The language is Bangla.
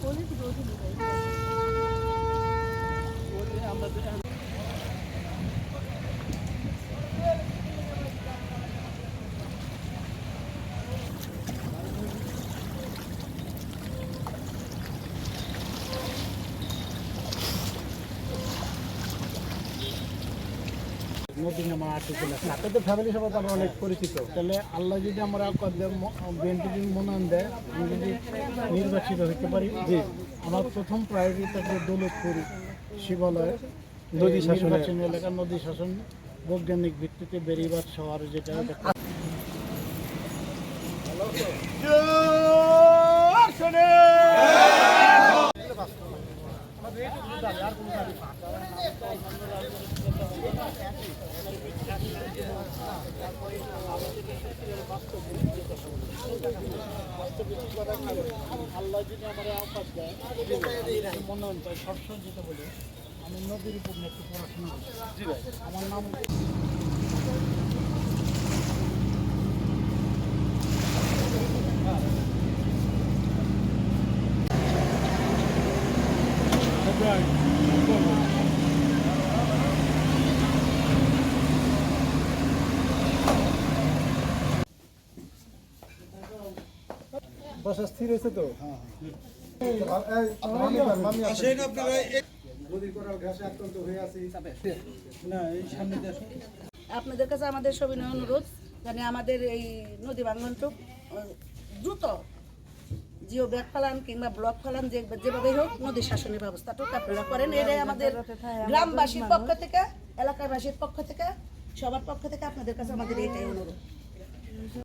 নদী ফ্যামিলি সবাই তো অনেক পরিচিত। তাহলে আল্লাহ যদি আমরা বিএনপি যদি মনোনয়ন দেয় আমি যদি নির্বাচিত হতে পারি জি। আমার প্রথম প্রায়োরিটি থাকবে দৌলতপুর শিবালয় নদী শাসন নদী শাসন। বৈজ্ঞানিক ভিত্তিতে বেরিবাদ শহর যেটা ওটা আল্লাহ যদি আমার আওকাশ দেয় মনোনয়ন পাই সবসময় যেটা বলি আমি নদীর উপর একটু পড়াশোনা করছি আমার নাম বসা স্থির হয়েছে তো? হয়ে আছি। না এই সামনে দেখো আপনাদের কাছে আমাদের সবিনয় অনুরোধ জানি আমাদের এই নদী ভাঙ্গনটুক আহ, দ্রুত জিও ব্যাগ ফালান কিংবা ব্লক ফালান যে যেভাবে হোক নদী শাসনের ব্যবস্থাটুকু আপনারা করেন। এটাই আমাদের গ্রামবাসীর পক্ষ থেকে এলাকাবাসীর পক্ষ থেকে সবার পক্ষ থেকে আপনাদের কাছে আমাদের এটাই অনুরোধ।